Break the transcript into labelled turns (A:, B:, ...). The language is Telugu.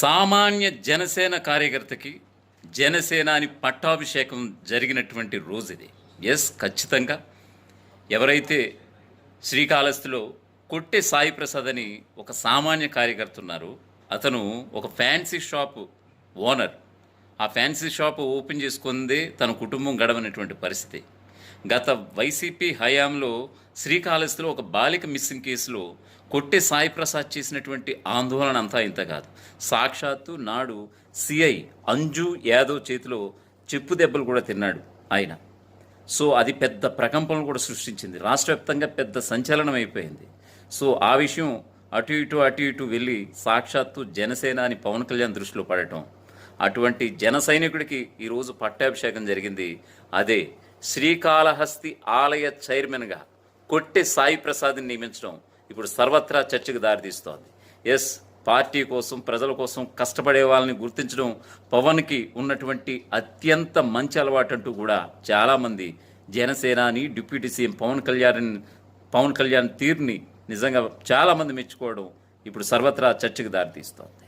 A: సామాన్య జనసేన కార్యకర్తకి జనసేన అని పట్టాభిషేకం జరిగినటువంటి రోజు ఇది. ఎస్ ఖచ్చితంగా. ఎవరైతే శ్రీకాళహస్తిలో కొట్టే సాయి ప్రసాద్ అని ఒక సామాన్య కార్యకర్త ఉన్నారు అతను ఒక ఫ్యాన్సీ షాప్ ఓనర్. ఆ ఫ్యాన్సీ షాప్ ఓపెన్ చేసుకుందే తన కుటుంబం గడవనటువంటి పరిస్థితి. గత వైసీపీ హయాంలో శ్రీకాళహస్తిలో ఒక బాలిక మిస్సింగ్ కేసులో కొట్టే సాయి ప్రసాద్ చేసినటువంటి ఆందోళన అంతా ఇంత కాదు. సాక్షాత్తు నాడు సిఐ అంజు యాదవ్ చేతిలో చెప్పు దెబ్బలు కూడా తిన్నాడు ఆయన. సో అది పెద్ద ప్రకంపనలు కూడా సృష్టించింది. రాష్ట్ర వ్యాప్తంగా పెద్ద సంచలనం అయిపోయింది. సో ఆ విషయం అటు ఇటు అటు ఇటు వెళ్ళి సాక్షాత్తు జనసేన అని పవన్ కళ్యాణ్ దృష్టిలో పడటం. అటువంటి జన సైనికుడికి ఈరోజు పట్టాభిషేకం జరిగింది. అదే శ్రీకాళహస్తి ఆలయ చైర్మన్గా కొట్టి సాయి ప్రసాద్ని నియమించడం ఇప్పుడు సర్వత్రా చర్చకు దారితీస్తోంది ఎస్ పార్టీ కోసం ప్రజల కోసం కష్టపడే వాళ్ళని గుర్తించడం పవన్కి ఉన్నటువంటి అత్యంత మంచి అలవాటు అంటూ కూడా చాలామంది జనసేనాని డిప్యూటీ సీఎం పవన్ కళ్యాణ్ పవన్ కళ్యాణ్ తీరుని నిజంగా చాలామంది మెచ్చుకోవడం ఇప్పుడు సర్వత్రా చర్చకు దారితీస్తోంది